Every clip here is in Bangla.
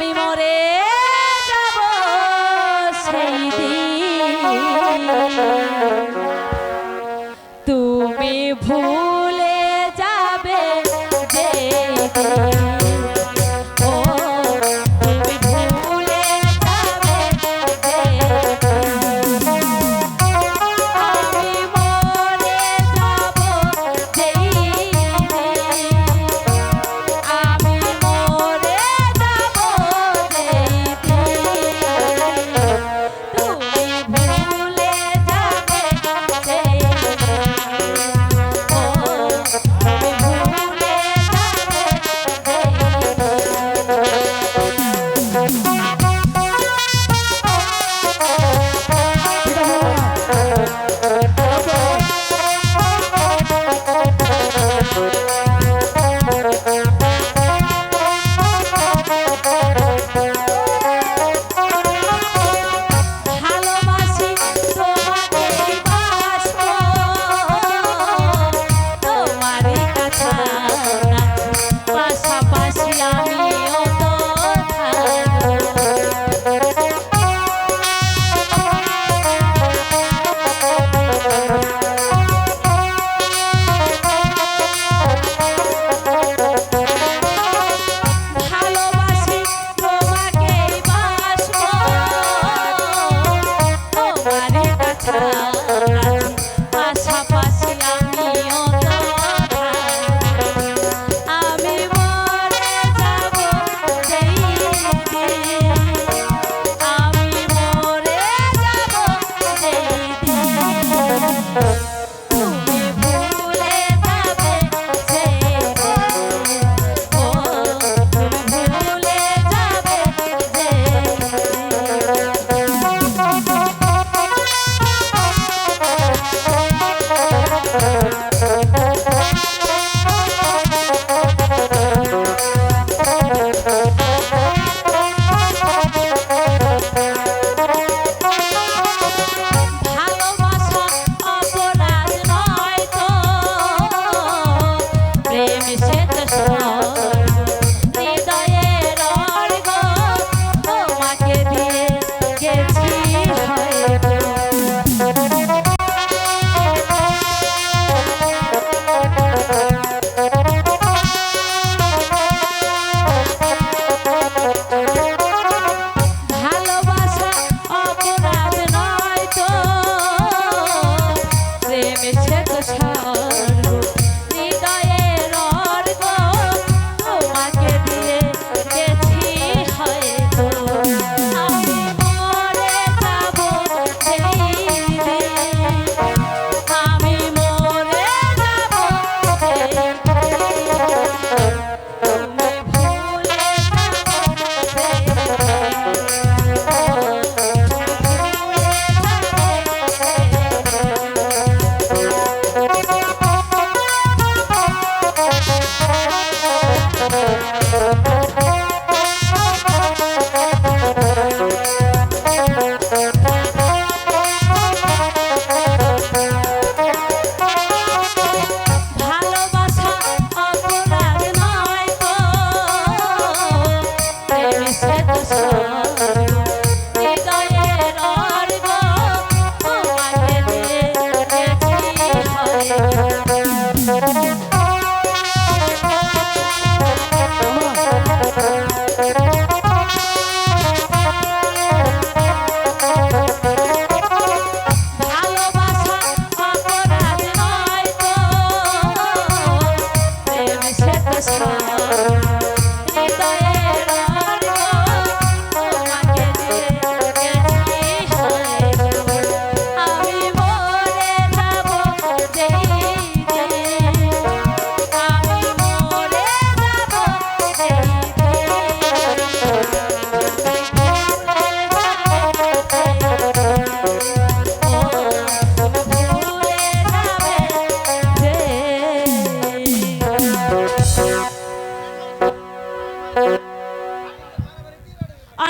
আমি মরে যাব সেই দিন। তুমি ভুল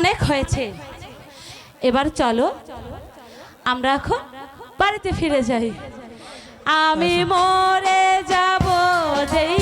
অনেক হয়েছে। এবার চলো আমরা এখন বাড়িতে ফিরে যাই। আমি আচ্ছা। মরে যাব যেই